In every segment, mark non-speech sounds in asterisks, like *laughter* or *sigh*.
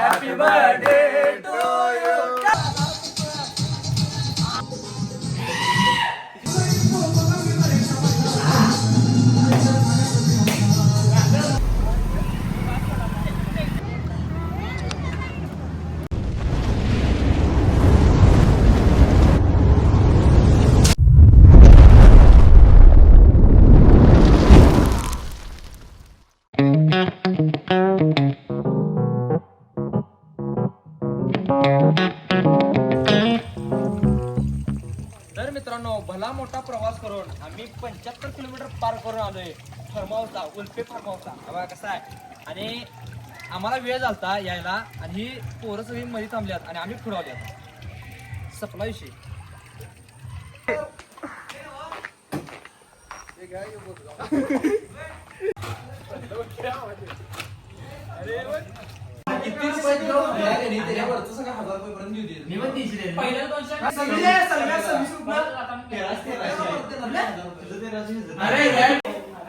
Happy birthday to power करून आलोय. Form हाऊसला उल्फे form हाऊसला बघा कसं आहे. आणि आम्हाला वेळ झालता यायला आणि ही पोरं सगळी मध्ये थांबल्यात आणि आम्ही पुढे आल्यात सपला विषय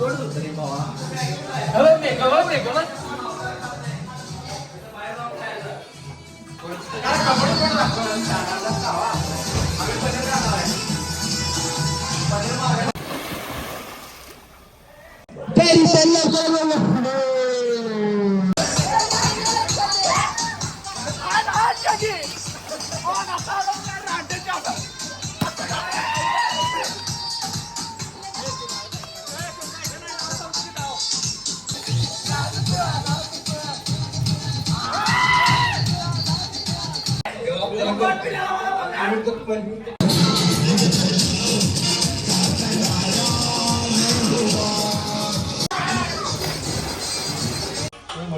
gordo, tá nem mal lá. Ela é meca, ela é meca, ela é. Cara, acabou de perder a planta, ela tá lá.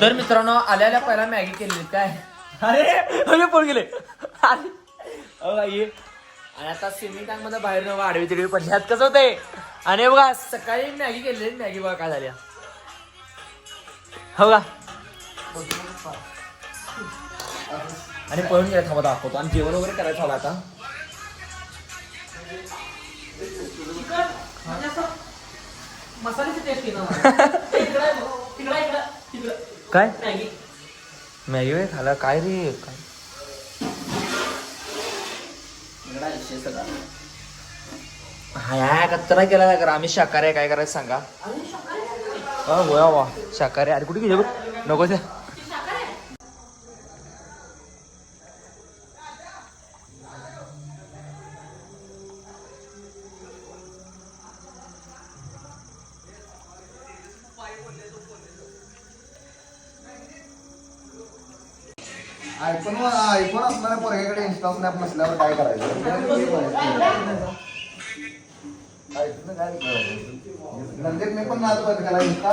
तर मित्रांनो आल्याला पहिला मॅगी केलेली काय? अरे अरे पळून गेले. अरे अहो आई. आणि आता स्विमिंग टँकमध्ये बाहेर न आडवी तिडवी पडल्यात कसं होतंय? आणि बघा सकाळी मॅगी केलेली मॅगी बघा काय झाल्या हो का? आणि पळून गेला थांबा दाखवतो. आणि जेवण वगैरे करायचं हवं आता. *laughs* काय? मॅगी. मॅगी वगैरे खाला काय रे? काय? हा कचरा केला करा आम्ही शाकाहारी काय करायचं सांगा? हा होया वा शाकाहारी अरे कुठे गेले? नको त्या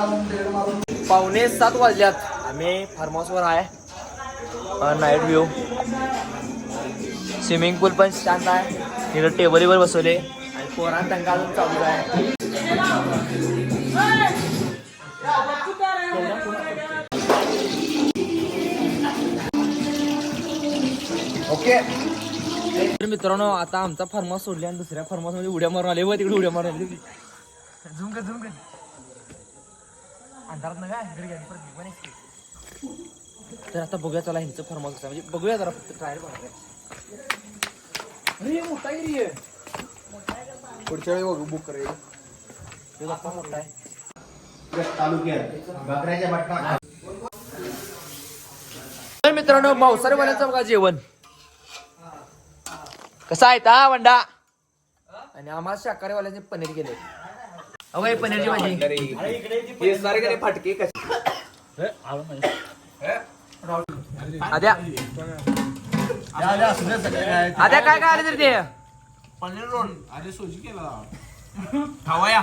म्हणून तिकडे मारून. पावणे सात वाजल्यात. आम्ही फार्म हाऊसवर आहे. नाईट व्ह्यू स्विमिंग पूल पण शांत आहे. तिकडे टेबलीवर बसवले. आणि पोरांना दंगा चालू आहे. ओके तर मित्रांनो आता आमचा फार्म हाऊस सोडले आणि दुसऱ्या फार्म हाऊसमध्ये उड्या मारून आले. व तिकडे उड्या मारून आले. झुम कर झुम कर अंधारात ना काय. तर आता बघूया चला ह्यांचं फार्म हाऊस म्हणजे बघूया जरा फक्त ट्रायल बघायला मोठा एरिया पुढच्या वेळी बघू बुक करेल. मोठा आहे. तालुक्यात बकऱ्याच्या बटना तर मित्रांनो मांसाहारी वाल्याचं बघा जेवण. कसं आहे ता वंडा? आणि आम्हाला शाकाहारी वाल्याने पनीर केले. हे पनीरची भाजी. फाटके आद्या आद्या काय काय आले तरी ते? पनीर रोल. अरे सोजी केला. *laughs* खावाया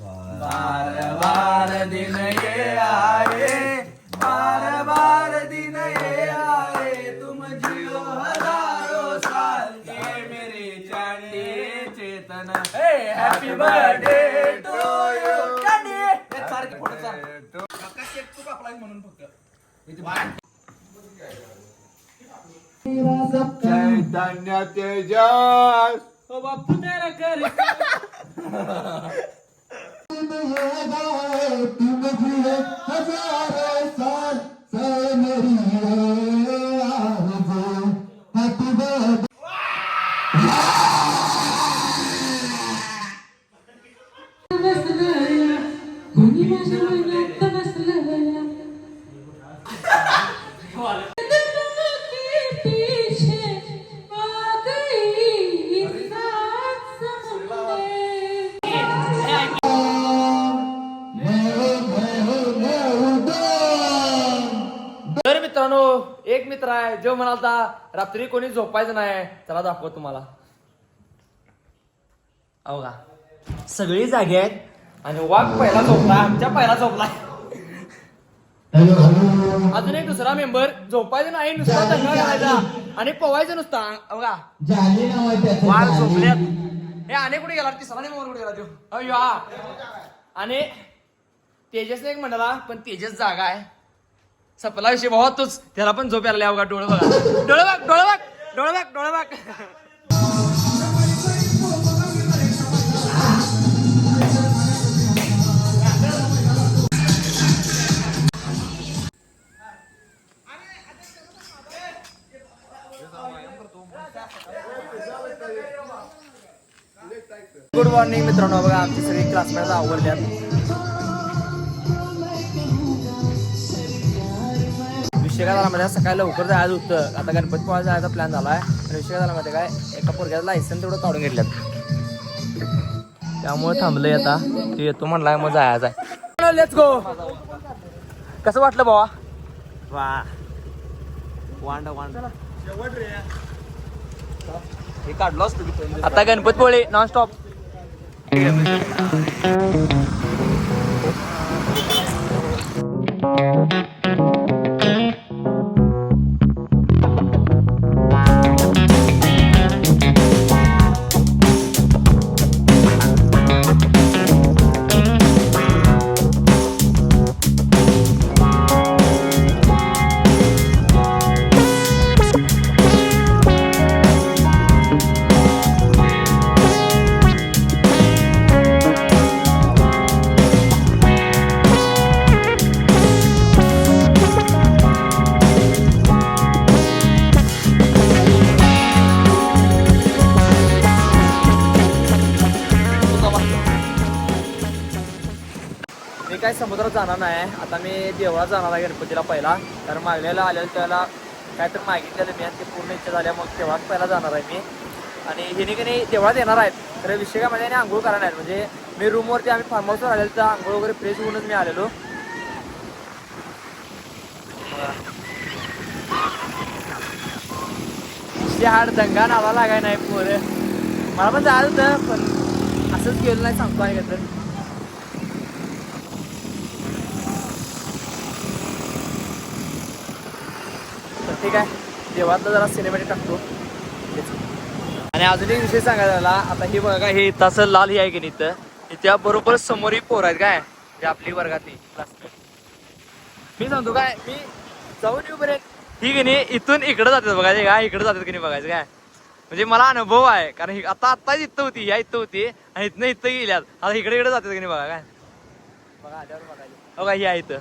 बार बार दिन ये आए बार बार दिन ये आए. हॅपी बर्थडे टू यू सारखी फोटो चाल. काका केक तू कापलाय म्हणून फक्त चैतन्य तेजस ओ बापू तेरा कर कोणी एक मित्र आहे जो म्हणालता रात्री कोणी झोपायचं नाही. चला दाखव तुम्हाला. का सगळी जागे आहेत आणि वाघ पहिला झोपला आमच्या पहिला झोपला. अजून एक दुसरा मेंबर झोपायचं नाही नुसता दंगा करायचा आणि पवायचं नुसता. का वाघ झोपल्यात हे आणि कुठे गेला? तिसरा मेंबर कुठे गेला तो? अहो हा. आणि तेजसने एक म्हणाला पण तेजस जागा आहे. सपला विषय भावा तूच त्याला पण झोप यायला बघा डोळ बघा. डोळ बघ डोळ बघ डोळ बघ डोळ बघ. गुड मॉर्निंग मित्रांनो. बघा आमची सगळी क्लासमेट आवडल्यात विषय काय झाला म्हणजे सकाळी लवकर जायचं होतं. आता गणपती पोळा जायचा प्लॅन झालाय. आणि विषय काय झाला माहिती काय एका पोरग्याचं लायसन तेवढं काढून घेतल्यात. त्यामुळे थांबलंय आता. ते येतो म्हणलाय मग जायचं आहे. लेट्स गो कसं वाटलं बाबा वा. वांड वांड. हे काढलो असतो आता गणपतपोळे नॉन स्टॉप मी काय तर जाणार नाही. आता मी देवळात जाणार आहे गणपतीला पहिला. कारण मागल्याला आलेलं त्याला काय तर मागितलेलं मी आणि ते पूर्ण इच्छा झाल्या मग देवळात पहिला जाणार आहे मी. आणि हिने की नाही देवळात येणार आहेत. तर विषय काय म्हणजे आंघोळ करणार आहेत. म्हणजे मी रूमवरती आम्ही फार्म हाऊसवर आलेलो तर आंघोळ वगैरे फ्रेश होऊनच मी आलेलो. हाड दंगा नावा लागाय नाही पोरं. मला पण जायचं होतं पण असंच गेलो नाही सांगतो आहे का तर ठीक आहे. देवातलं जरा सिनेमॅटिक टाकतो. आणि अजून एक विषय सांगायचा झाला आता ही बघा हे तसं लाल ही आहे की नाही इथं? त्या बरोबर समोर ही पोर आहेत काय? ते आपली वर्गातली. मी सांगतो काय मी जाऊन येऊपर्यंत ही की नाही इथून इकडे जातात बघायचे. काय इकडे जातात की नाही बघायचं काय? म्हणजे मला अनुभव आहे. कारण ही- आता आत्ताच इथं होती या इथं होती. आणि इथनं इथं गेल्यात. आता इकडे इकडे जातात की नाही बघा काय? बघा आल्यावर बघायचं. बघा ही आहे इथं.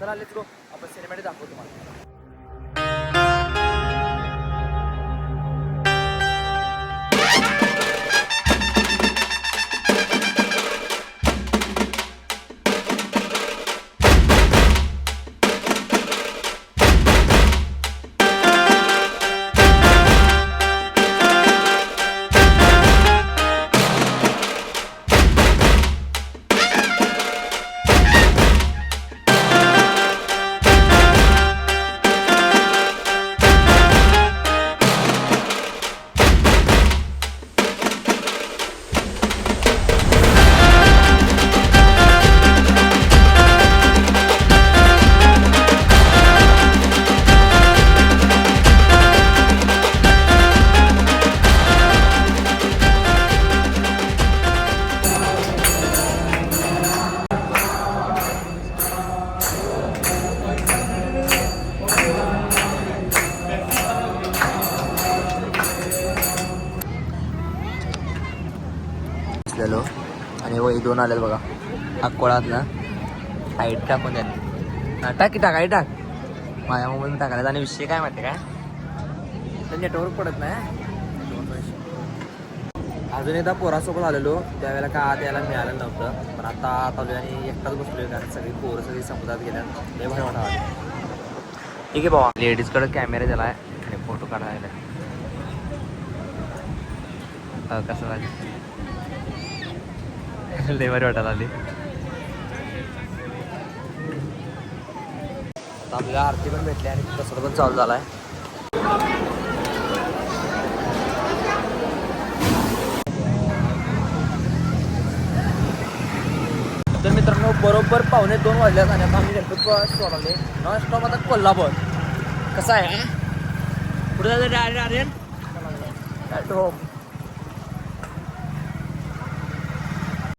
चला गो आपण सिनेमॅटिक दाखवतो तुम्हाला. हे दोन आलेत बघा. अकोळात ना हाईट टाकून द्या. टाक की टाक हाईट टाक. माझ्या मोबाईल टाकायला. आणि विषय काय माहिती काय तर नेटवर्क पडत नाही अजून एकदा पोरासोबत आलेलो. त्यावेळेला का आत यायला मिळालं नव्हतं. पण आता आत आलो आणि एकटाच बसलो कारण सगळी पोरं सगळी समुद्रात गेल्या लय भारी वाटायला ठीक आहे बाबा लेडीजकडे कॅमेरा दिला आहे आणि फोटो काढायला कसं झालं? लय भारी वाटायला आली. आता आपल्याला आरती पण भेटली आणि कसं पण चालू झाला आहे तर मित्रांनो बरोबर पावणे दोन वाजल्यात आणि आता आम्ही गणपती सोडवले नॉन स्टॉप आता कोल्हापूर. कसं आहे कुठे जायचं आर्यन? आर्यन home.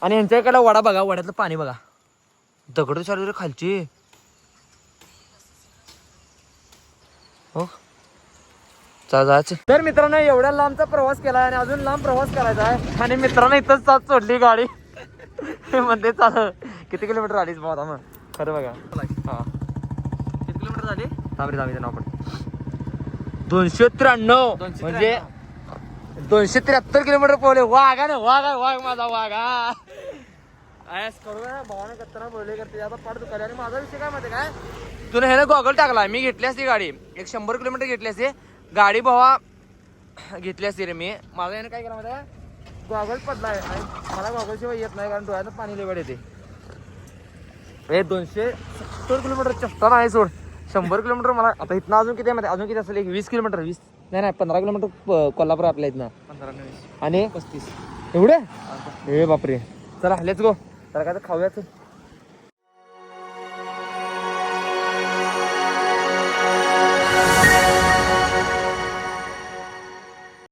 आणि यांच्याकडे वडा बघा वड्यातलं पाणी बघा. दगड चालू खालची. हो. जायचं तर मित्रांनो एवढ्या लांबचा प्रवास केला आणि अजून लांब प्रवास करायचा आहे. आणि मित्रांनो इथंच साथ सोडली गाडी. म्हणते चाल. किती किलोमीटर आलीच बाबा मग? खरं बघा. हा. किती किलोमीटर झाले? थांबरे थांबरे नाव पण. दोनशे त्र्याण्णव. म्हणजे दोनशे त्र्याहत्तर किलोमीटर पोहले वाघ आहे ना वाघ आहे वाघ माझा वाघ. हा आयस करू ना भावाने करताना बोलले करते. आता पाठ दुखायला आणि माझा विषय काय माहिती काय? तुला हे ना गॉगल टाकला मी घेतली असती गाडी. एक शंभर किलोमीटर घेतली असती. गाडी भावा घेतली असती रे मी. माझा याने काय केलं माहिती आहे गॉगल पडलाय. आणि मला गॉगल शिवाय येत नाही कारण डोळ्यात पाणी लेवड येते हे दोनशे सत्तर किलोमीटर चष्टा नाही सोड. शंभर किलोमीटर मला आता इथनं अजून किती आहे माहिती आहे? अजून किती असेल? एक वीस किलोमीटर. वीस नाही नाही पंधरा किलोमीटर कोल्हापूर आपल्या इथनं. पंधरा आणि? पस्तीस. एवढे? हे. बापरे. चला लेट्स गो तर काय तर खाऊयाच